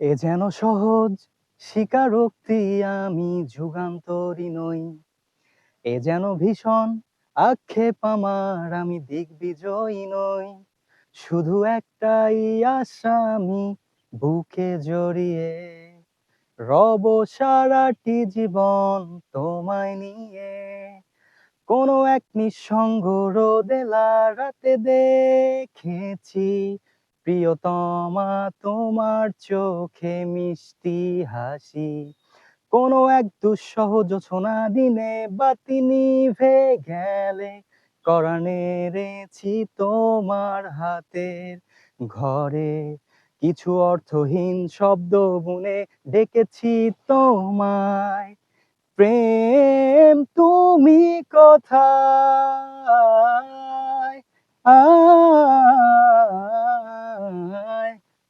এ যেন সহজ, স্বীকারোক্তি আমি যুগান্তরী নই। এ যেন ভীষণ, আক্ষেপ আমার আমি দিগ্বিজয়ী নই। শুধু একটাই আশা আমি বুকে জড়িয়ে রব সারাটি জীবন তোমায় নিয়ে। কোনো এক নিঃসঙ্গ রোদেলা রাতে দেখেছি প্রিয়তমা, তোমার চোখে মিষ্টি হাসি। কোনো এক দুঃসহ জোছনা দিনে বাতি নিভে গেলে করানে রেছি তোমার হাতের ঘরে। কিছু অর্থহীন শব্দ বুনে ডেকেছি তোমায়। প্রেম, তুমি কোথায়?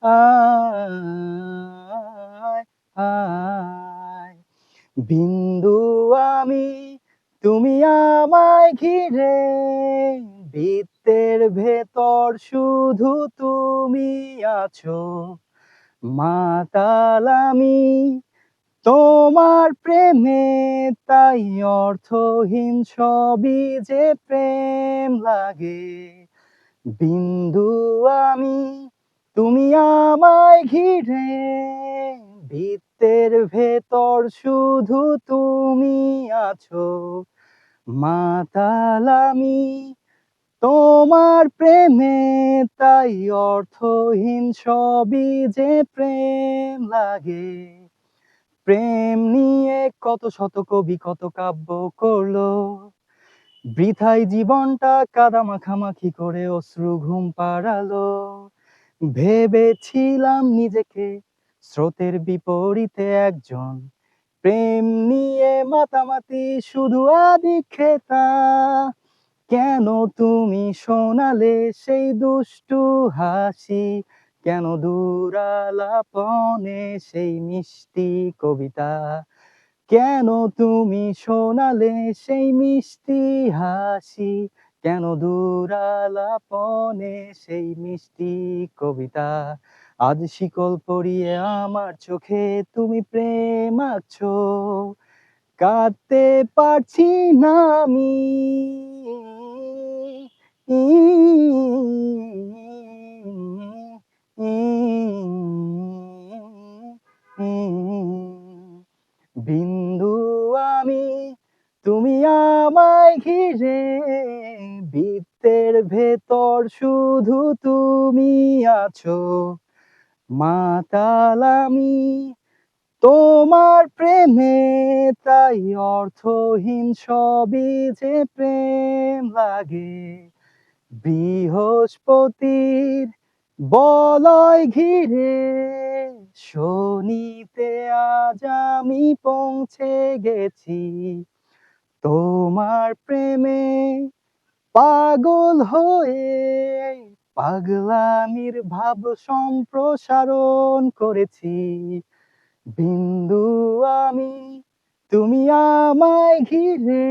আয় বিন্দু আমি, তুমি আমায় ঘিরে, বৃত্তের ভেতর শুধু তুমি আছো। মাতাল আমি, তোমার প্রেমে, তাই অর্থহীন সবই যে প্রেম লাগে। বিন্দু আমি তুমি আমায় ঘিরে বৃত্তের ভেতর শুধু তুমি আছো। মাতাল আমি, তোমার প্রেমে তাই অর্থহীন সবই যে প্রেম লাগে। প্রেম নিয়ে কত শত কবি কত কাব্য করল। বৃথাই জীবনটা কাদা মাখামাখি করে অশ্রু ঘুম পাড়ালো। ভেবেছিলাম নিজেকে স্রোতের বিপরীতে একজন। প্রেম নিয়ে মাতামাতি শুধু আদি খেতা কেন তুমি শোনালে সেই দুষ্টু হাসি? কেন দূরালাপনে সেই মিষ্টি কবিতা? কেন তুমি শোনালে সেই মিষ্টি হাসি? কেন দূরালাপনে সেই মিষ্টি কবিতা? আজ শিকল পরিয়ে আমার চোখে তুমি প্রেম আছো কাঁদতে পারছি না আমি। বিন্দু আমি, তুমি আমায় ঘিরে বৃত্তের ভেতর শুধু তুমি আছো। মাতাল আমি, তোমার প্রেমে তাই অর্থহীন সবই যে প্রেম লাগে। বৃহস্পতির বলয় ঘিরে শনিতে আজ আমি পৌঁছে গেছি। তোমার প্রেমে পাগল হয়ে পাগলামির ভাব সম্প্রসারণ করেছি। বিন্দু আমি, তুমি আমায় ঘিরে,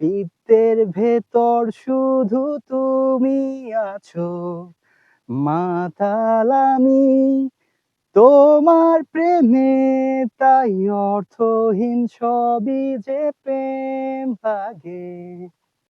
বৃত্তের ভেতর শুধু তুমি আছো। মাতাল আমি, তোমার প্রেমে তাই অর্থহীন সবই যে প্রেম লাগে।